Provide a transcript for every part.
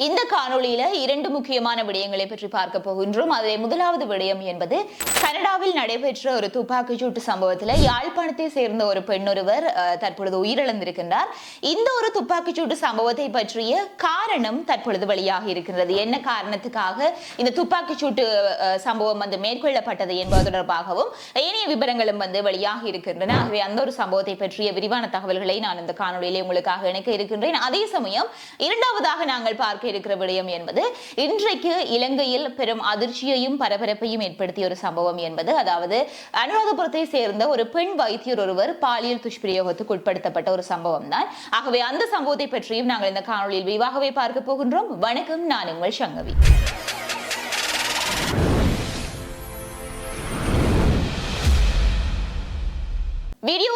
இந்த காணொளியில இரண்டு முக்கியமான விடயங்களை பற்றி பார்க்க போகின்றோம். அதில் முதலாவது விடயம் என்பது கனடாவில் நடைபெற்ற ஒரு துப்பாக்கிச்சூட்டு சம்பவத்தில் யாழ்ப்பாணத்தை சேர்ந்த ஒரு பெண்ணொருவர் தற்பொழுது உயிரிழந்திருக்கின்றார். இந்த ஒரு துப்பாக்கிச்சூட்டு சம்பவத்தை பற்றிய காரணம் தற்பொழுது வெளியாக இருக்கின்றது. என்ன காரணத்துக்காக இந்த துப்பாக்கிச்சூட்டு அஹ், சம்பவம் வந்து மேற்கொள்ளப்பட்டது என்பது தொடர்பாகவும் ஏனைய விவரங்களும் வந்து வெளியாக இருக்கின்றன. ஆகவே அந்த ஒரு சம்பவத்தை பற்றிய விரிவான தகவல்களை நான் இந்த காணொலியிலே உங்களுக்காக இணைக்க இருக்கின்றேன். அதே சமயம் இரண்டாவதாக நாங்கள் பார்க்க இருக்கிற விடயம் என்பது இன்றைக்கு இலங்கையில் பெரும் அதிர்ச்சியையும் பரபரப்பையும் ஏற்படுத்திய ஒரு சம்பவம் என்பது அதாவது அனுராதபுரத்தை சேர்ந்த ஒரு பெண் வைத்தியர் ஒருவர் பாலியல் துஷ்பிரயோகத்துக்கு உட்படுத்தப்பட்ட ஒரு சம்பவம் தான். ஆகவே அந்த சம்பவத்தை பற்றியும் நாங்கள் இந்த காணொளியில் விரிவாகவே பார்க்க போகின்றோம். வணக்கம் நான் உங்கள் சங்கவி.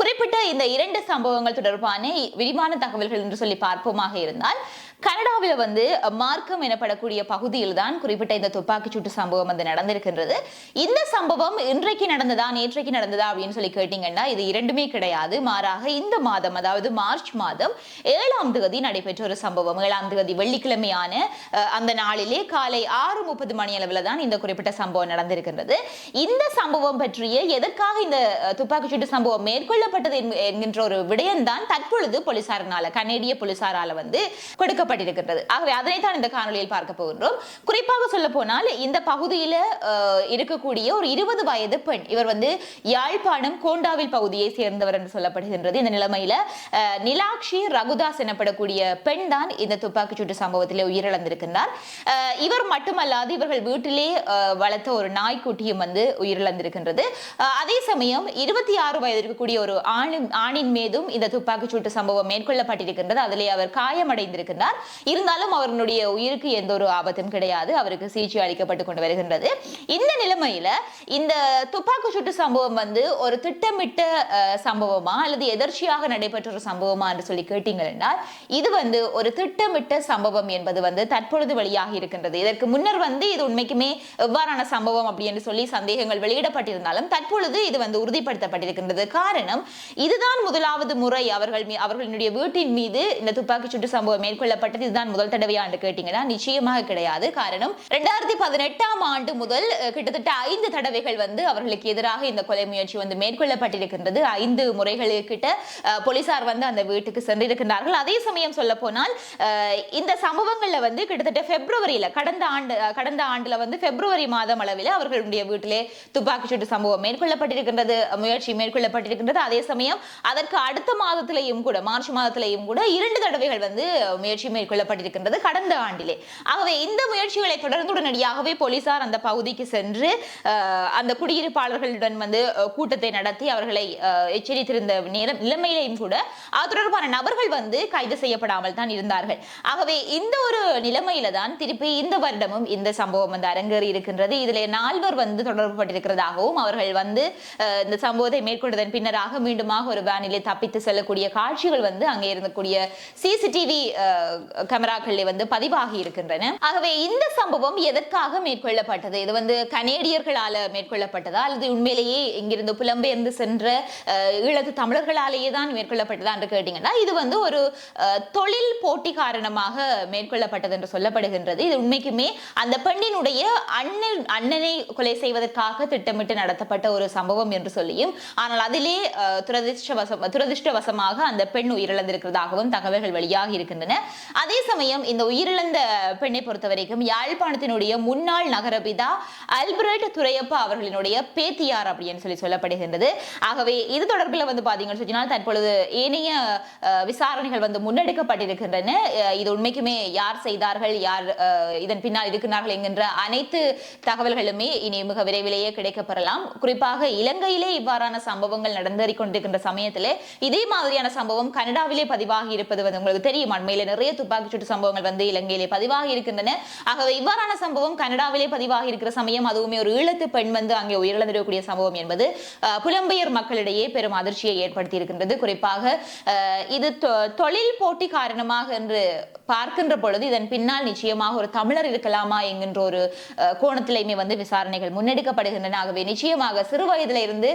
குறிப்பிட்ட இந்த இரண்டு சம்பவங்கள் தொடர்பான விரிவான தகவல்கள் என்று சொல்லி பார்ப்போமாக இருந்தால் கனடாவில் வந்து மார்க்கம் எனப்படக்கூடிய பகுதியில் தான் குறிப்பிட்ட இந்த துப்பாக்கிச்சூட்டு சம்பவம் வந்து நடந்திருக்கின்றது. இந்த சம்பவம் இன்றைக்கு நடந்ததா நேற்றைக்கு நடந்ததா அப்படின்னு சொல்லி கேட்டீங்கன்னா இது இரண்டுமே கிடையாது. மாறாக இந்த மாதம் அதாவது மார்ச் மாதம் ஏழாம் தேதி நடைபெற்ற ஒரு சம்பவம். ஏழாம் தேதி வெள்ளிக்கிழமையான அந்த நாளிலே காலை ஆறு முப்பது மணி அளவில் தான் இந்த குறிப்பிட்ட சம்பவம் நடந்திருக்கின்றது. இந்த சம்பவம் பற்றிய எதற்காக இந்த துப்பாக்கிச்சூட்டு சம்பவம் மேற்கொள்ள கொல்லப்பட்டது என்கின்ற ஒரு விடயம்தான் தற்பொழுது போலீசாரினால கனேடிய போலீசாரால வந்து கொடுக்கப்பட்டிருக்கின்றது. ஆகவே அதனைத்தான் இந்த காணொலியில் பார்க்க போகின்றோம். குறிப்பாக சொல்ல போனால் இந்த பகுதியில இருக்கக்கூடிய ஒரு இருபது வயது பெண் இவர் வந்து யாழ்ப்பாணம் கோண்டாவில் பகுதியை சேர்ந்தவர் என்று சொல்லப்படுகின்றது. இந்த நிலைமையில அஹ், நிலாக்ஷி ரகுதாஸ் எனப்படக்கூடிய பெண் தான் இந்த துப்பாக்கிச்சூட்டு சம்பவத்தில் உயிரிழந்திருக்கின்றார். இவர் மட்டுமல்லாது இவர்கள் வீட்டிலே வளர்த்த ஒரு நாய்க்குட்டியும் வந்து உயிரிழந்திருக்கின்றது. அதே சமயம் இருபத்தி ஆறு வயது இருக்கக்கூடிய ஒரு ஆணின் ஆணின் மீதும் இந்த துப்பாக்கிச்சூட்டு சம்பவம் மேற்கொள்ளப்பட்டிருக்கின்றது. அதிலே அவர் காயமடைந்திருக்கின்றார். இருந்தாலும் அவருடைய உயிருக்கு எந்த ஒரு ஆபத்தும் கிடையாது. அவருக்கு சிகிச்சை அளிக்கப்பட்டு கொண்டு வருகின்றது. இந்த நிலைமையில இந்த துப்பாக்கிச்சூட்டு சம்பவம் வந்து ஒரு திட்டமிட்ட சம்பவமா அல்லது எதர்ச்சியாக நடைபெற்ற ஒரு சம்பவமா என்று சொல்லி கேட்டீங்கன்னா இது வந்து ஒரு திட்டமிட்ட சம்பவம் என்பது வந்து தற்பொழுது வெளியாகி இருக்கின்றது. இதற்கு முன்னர் வந்து இது உண்மைக்குமே எவ்வாறான சம்பவம் அப்படி என்று சொல்லி சந்தேகங்கள் வெளியிடப்பட்டிருந்தாலும் தற்பொழுது இது வந்து உறுதிப்படுத்தப்பட்டிருக்கின்றது. காரணம் காரணம் இதுதான் முதலாவது முறை அவர்கள் மீ- அவர்களுடைய வீட்டின் மீது இந்த துப்பாக்கிச்சூட்டு சம்பவம் மேற்கொள்ளப்பட்டது. இதுதான் முதல் தடவையா என்று கேட்டீங்கன்னா நிச்சயமாக கிடையாது. காரணம் ரெண்டாயிரத்தி பதினெட்டாம் ஆண்டு முதல் கிட்டத்தட்ட ஐந்து தடவைகள் வந்து அவர்களுக்கு எதிராக இந்த கொலை முயற்சி வந்து மேற்கொள்ளப்பட்டிருக்கின்றது. ஐந்து முறைகள் கிட்ட போலீசார் வந்து அந்த வீட்டுக்கு சென்றிருக்கின்றார்கள். அதே சமயம் சொல்ல போனால் இந்த சம்பவங்கள்ல வந்து கிட்டத்தட்ட பிப்ரவரியில கடந்த ஆண்டு கடந்த ஆண்டுல வந்து பிப்ரவரி மாதம் அளவில் அவர்களுடைய வீட்டிலே துப்பாக்கிச்சூட்டு சம்பவம் மேற்கொள்ளப்பட்டிருக்கின்றது முயற்சி மேற்கொள்ளப்பட்டிருக்கின்றது. அதே சமயம் அதற்கு அடுத்த மாதத்திலேயும் கூட மார்ச் மாதத்திலேயும் கூட இரண்டு தடவைகள் வந்து முயற்சி மேற்கொள்ளப்பட்டிருக்கின்றது கடந்த ஆண்டிலே. ஆகவே இந்த முயற்சிகளை தொடர்ந்து உடனடியாகவே போலீசார் அந்த பகுதிக்கு சென்று அந்த குடியிருப்பாளர்களுடன் வந்து கூட்டத்தை நடத்தி அவர்களை எச்சரித்திருந்த நேரம் நிலைமையிலையும் கூட அது தொடர்பான நபர்கள் வந்து கைது செய்யப்படாமல் தான் இருந்தார்கள். ஆகவே இந்த ஒரு நிலைமையில தான் திருப்பி இந்த வருடமும் இந்த சம்பவம் வந்து அரங்கேறி இருக்கின்றது. இதிலே நால்வர் வந்து தொடர்பு பட்டிருக்கிறதாகவும் அவர்கள் வந்து இந்த சம்பவத்தை மேற்கொண்டதன் பின்னராக மீண்டுமாக ஒரு வேனிலே தப்பித்து செல்லக்கூடிய காட்சிகள் வந்து அங்கே இருந்தக்கூடிய சிசிடிவி கேமராக்களில் வந்து பதிவாகி இருக்கின்றன. ஆகவே இந்த சம்பவம் எதற்காக மேற்கொள்ளப்பட்டது? இது வந்து கனேடியர்களால மேற்கொள்ளப்பட்டதா? அல்லது உண்மையிலேயே இங்கிருந்து புலம்பெயர்ந்து சென்ற ஈழத்து தமிழர்களாலேயே தான் மேற்கொள்ளப்பட்டதா என்று கேட்டீங்கன்னா இது வந்து ஒரு தொழில் போட்டி காரணமாக மேற்கொள்ளப்பட்டது என்று சொல்லப்படுகின்றது. இது உண்மைக்குமே அந்த பெண்ணினுடைய அண்ணன் அண்ணனை கொலை செய்வதற்காக திட்டமிட்டு நடத்தப்பட்ட ஒரு சம்பவம் என்று சொல்லியும் ஆனால் அதிலே துரதிருஷ்டவசம் துரதிர்ஷ்டவசமாக அந்த பெண் உயிரிழந்திருக்கிறதாகவும் தகவல்கள் வெளியாகி இருக்கின்றன. அதே சமயம் இந்த உயிரிழந்த பெண்ணை பொறுத்த வரைக்கும் யாழ்ப்பாணத்தினுடைய முன்னாள் நகரபிதா அல்பர்ட் துரையப்பா அவர்களினுடைய பேத்தியார் அப்படின்னு சொல்லி சொல்லப்படுகின்றது. ஆகவே இது தொடர்பில் வந்து பாத்தீங்கன்னு சொன்னால் தற்பொழுது ஏனைய அஹ், விசாரணைகள் வந்து முன்னெடுக்கப்பட்டிருக்கின்றன. இது உண்மைக்குமே யார் செய்தார்கள் யார் அஹ், இதன் பின்னால் இருக்கிறார்கள் என்கின்ற அனைத்து தகவல்களுமே இனி மிக விரைவிலேயே கிடைக்கப்பெறலாம். குறிப்பாக இலங்கையிலே இவ்வாறான சம்பவங்கள் நடந்தேறி கொண்டிருக்கின்ற சமயத்திலே இதே மாதிரியான சம்பவம் கனடாவிலே பதிவாகி இருப்பது வந்து உங்களுக்கு தெரியும். அண்மையில நிறைய துப்பாக்கிச் சூட்டு சம்பவங்கள் வந்து இலங்கையிலே பதிவாகி இருக்கின்றன. ஆகவே இவ்வாறான சம்பவம் கனடாவிலே பதிவாகி இருக்கிற சமயம் அதுவுமே ஒரு ஈழத்து பெண் வந்து அங்கே உயிரிழந்திருக்கக்கூடிய சம்பவம் என்பது புலம்பெயர் மக்களிடையே பெரும் அதிர்ச்சியை ஏற்படுத்தி இருக்கின்றது. குறிப்பாக இது தொழில் போட்டி காரணமாக என்று பார்க்கின்ற பொழுது இதன் பின்னால் நிச்சயமாக ஒரு தமிழர் இருக்கலாமா என்கின்ற ஒரு கோணத்திலையுமே வந்து விசாரணைகள் முன்னெடுக்கப்படுகின்றன. ஆகவே நிச்சயமாக சிறு வயதில இருந்து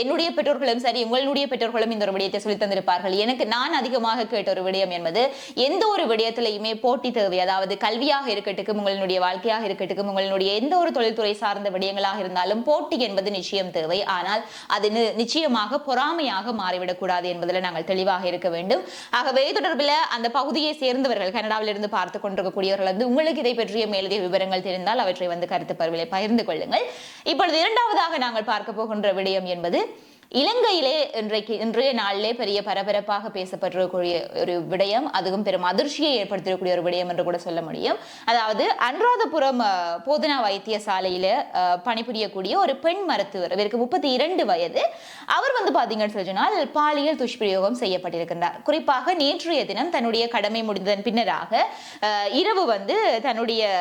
என்னுடைய பெற்றோர்களும் சரி உங்களுடைய பெற்றோர்களும் இந்த ஒரு விடயத்தை சொல்லி தந்திருப்பார்கள். எனக்கு நான் அதிகமாக கேட்ட ஒரு விடயம் என்பது எந்த ஒரு விடயத்திலையுமே போட்டி தேவை அதாவது கல்வியாக இருக்கட்டும் உங்களுடைய வாழ்க்கையாக இருக்கட்டும் உங்களுடைய எந்த ஒரு தொழில்துறை சார்ந்த விடயங்களாக இருந்தாலும் போட்டி என்பது நிச்சயம் தேவை. ஆனால் அது நிச்சயமாக பொறாமையாக மாறிவிடக்கூடாது என்பதில் நாங்கள் தெளிவாக இருக்க வேண்டும். ஆகவே தொடர்பில் அந்த பகுதியை சேர்ந்தவர்கள் கனடாவில் இருந்து பார்த்து கொண்டிருக்கக்கூடியவர்கள் வந்து உங்களுக்கு இதை பற்றிய மேலதிக விவரங்கள் தெரிந்தால் அவற்றை வந்து கருத்து பருவிலை பகிர்ந்து கொள்ளுங்கள். இப்பொழுது இரண்டாவதாக நாங்கள் பார்க்க போகின்ற விடயம் என்பது இலங்கையிலே இன்றைக்கு இன்றைய நாளிலே பெரிய பரபரப்பாக பேசப்பட்டிருக்கக்கூடிய ஒரு விடயம் அதுவும் பெரும் அதிர்ச்சியை ஏற்படுத்தியிருக்கக்கூடிய ஒரு விடயம் என்று கூட சொல்ல முடியும். அதாவது அனுராதபுரம் போதனா வைத்தியசாலையில பணிபுரியக்கூடிய ஒரு பெண் மருத்துவர் இவருக்கு முப்பத்தி இரண்டு வயது. அவர் வந்து பாத்தீங்கன்னு சொல்லி சொன்னால் பாலியல் துஷ்பிரயோகம் செய்யப்பட்டிருக்கின்றார். குறிப்பாக நேற்றைய தினம் தன்னுடைய கடமை முடிந்ததன் பின்னராக இரவு வந்து தன்னுடைய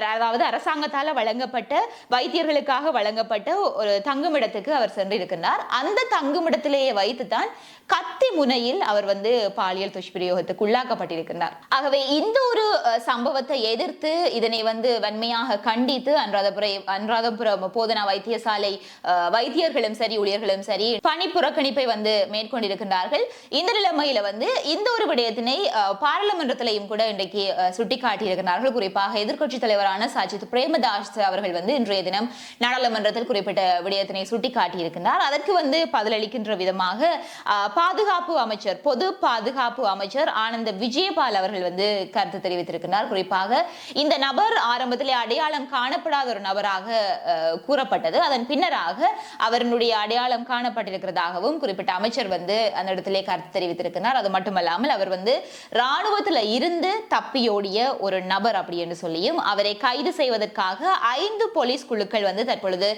அதாவது அரசாங்கத்தால் வழங்கப்பட்ட வைத்தியர்களுக்காக வழங்கப்பட்ட ஒரு தங்குமிடத்துக்கு அவர் சென்றிருக்கின்றார். அந்த தங்குமிடத்திலேயே வைத்துதான் கத்தி முனையில் அவர் வந்து பாலியல் துஷ்பிரயோகத்துக்கு உள்ளாக்கப்பட்டிருக்கிறார் ஆகவே இந்த ஒரு சம்பவத்தை எதிர்த்து இதனை வந்து வன்மையாக கண்டித்து அனுராதபுரம் அனுராதபுரம் போதனா வைத்தியசாலை வைத்தியர்களும் சரி ஊழியர்களும் சரி பணி புறக்கணிப்பை வந்து மேற்கொண்டிருக்கின்றார்கள். இந்த நிலைமையில வந்து இந்த ஒரு விடயத்தினை பாராளுமன்றத்திலையும் கூட இன்றைக்கு சுட்டிக்காட்டியிருக்கிறார்கள். குறிப்பாக எதிர்க்கட்சி தலைவரான சஜித் பிரேமதாஸ் அவர்கள் வந்து இன்றைய தினம் நாடாளுமன்றத்தில் குறிப்பிட்ட விடயத்தினை சுட்டிக்காட்டியிருக்கிறார் அதற்கு அதற்கு வந்து பதிலளிக்கின்ற விதமாக பாதுகாப்பு அமைச்சர் பொது பாதுகாப்பு அமைச்சர் ஆனந்த விஜயபால் அவர்கள் வந்து கருத்து தெரிவித்திருக்கிறார். குறிப்பாக இந்த நபர் ஆரம்பத்திலே அடையாளம் காணப்படாத ஒரு நபராக கூறப்பட்டது. அதன் பின்னராக அவருடைய அடையாளம் காணப்பட்டிருக்கிறதாகவும் குறிப்பிட்ட அமைச்சர் வந்து அந்த இடத்திலே கருத்து தெரிவித்திருக்கிறார். அது மட்டுமல்லாமல் அவர் வந்து ராணுவத்துல இருந்து தப்பியோடிய ஒரு நபர் அப்படி என்று சொல்லியும் அவரை கைது செய்வதற்காக ஐந்து போலீஸ் குழுக்கள் வந்து தற்பொழுது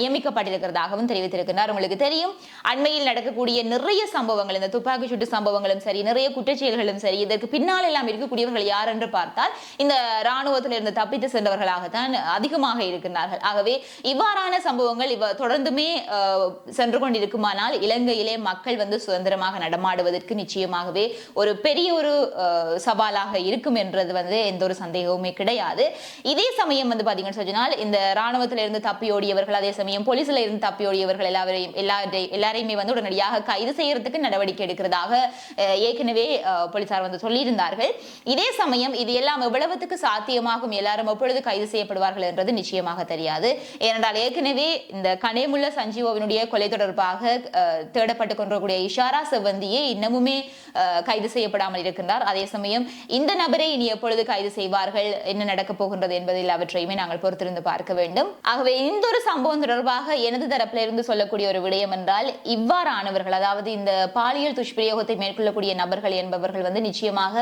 நியமிக்கப்பட்டிருக்கிறதாகவும் தெரிவித்திருக்கிறார். உங்களுக்கு தெரியும். அண்மையில் நடக்கக்கூடிய நிறைய சம்பவங்கள் இந்த துப்பாக்கி சூட்டு சம்பவங்களும் சரி நிறைய குற்றச்செயல்களும் சரி இதற்கு பின்னால் எல்லாம் இருக்கக்கூடியவர்கள் யார் என்று பார்த்தால் இந்த ராணுவத்திலிருந்து தப்பித்து சென்றவர்களாகத்தான் அதிகமாக இருக்கிறார்கள் ஆகவே இவ்வாறான சம்பவங்கள் இவ தொடர்ந்துமே சென்று கொண்டிருக்குமானால் இலங்கையிலே மக்கள் வந்து சுதந்திரமாக நடமாடுவதற்கு நிச்சயமாகவே ஒரு பெரிய ஒரு சவாலாக இருக்கும் என்றது வந்து எந்த ஒரு சந்தேகமுமே கிடையாது. இதே சமயம் வந்து பாத்தீங்கன்னு சொன்னால் இந்த ராணுவத்திலிருந்து தப்பியோடியவர்கள் அதே சமயம் போலீஸ்ல இருந்து தப்பியோடியவர்கள் எல்லாரையும் எல்லாரையும் எல்லாரையுமே வந்து உடனடியாக கைது செய்யறதுக்கு நடவடிக்கை எடுக்கிறதாக ஏற்கனவே போலீசார் வந்து சொல்லியிருந்தார்கள். இதே சமயம் இது எல்லாம் எவ்வளவுக்கு சாத்தியமாகும்? எல்லாரும் எப்பொழுது கைது செய்யப்படுவார்கள் என்றது நிச்சயமாக தெரியாது. ஏனென்றால் ஏற்கனவே இந்த கனேமுள்ள சஞ்சீவோவினுடைய கொலை தொடர்பாக தேடப்பட்டு கொண்டிருக்கூடிய இஷாரா செவ்வந்தியே இன்னமுமே கைது செய்யப்படாமல் இருக்கின்றார். அதே சமயம் இந்த நபரை இனி எப்பொழுது கைது செய்வார்கள்? என்ன நடக்கப் போகின்றது என்பதில் அவற்றையுமே நாங்கள் பொறுத்திருந்து பார்க்க வேண்டும். ஆகவே இந்த ஒரு சம்பவம் தொடர்பாக எனது தரப்பில் இருந்து சொல்லக்கூடிய ஒரு விடயம் என்றால் இவ்வாறானவர்கள் அதாவது இந்த பாலியல் துஷ்பிரயோகத்தை மேற்கொள்ளக்கூடிய நபர்கள் என்பவர்கள் வந்து நிச்சயமாக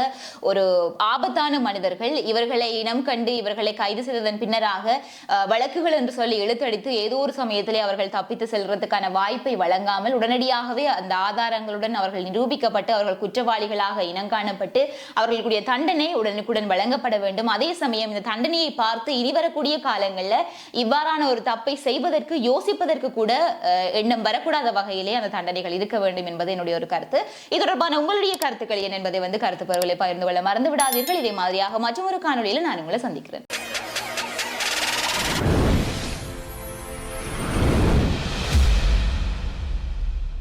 ஒரு ஆபத்தான மனிதர்கள். இவர்களை இனம் கண்டு இவர்களை கைது செய்ததன் பின்னராக வழக்குகள் என்று சொல்லி இழுத்தடித்து ஏதோ ஒரு சமயத்திலே அவர்கள் தப்பித்து செல்றதுக்கான வாய்ப்பை வழங்காமல் உடனடியாகவே அந்த ஆதாரங்களுடன் அவர்கள் நிரூபிக்கப்பட்டு அவர்கள் குற்றவாளிகளாக இனங்காணப்பட்டு அவர்களுடைய தண்டனை உடனுக்குடன் வழங்கப்பட வேண்டும். அதே சமயம் இந்த தண்டனையை பார்த்து இனி வரக்கூடிய காலங்களில் இவ்வாறான ஒரு தப்பை செய்வதற்கு யோசிப்பதற்கு கூட அஹ், மீண்டும் வரக்கூடாத வகையிலே அந்த தண்டனைகள் இருக்க வேண்டும் என்பது என்னுடைய ஒரு கருத்து. இது தொடர்பான உங்களுடைய கருத்துக்கள் என்ன என்பதை வந்து கருத்து பருவலை பகிர்ந்து கொள்ள மறந்து விடாதீர்கள் இதே மாதிரியாக மற்றொரு காணொலியில் நான் உங்களை சந்திக்கிறேன்.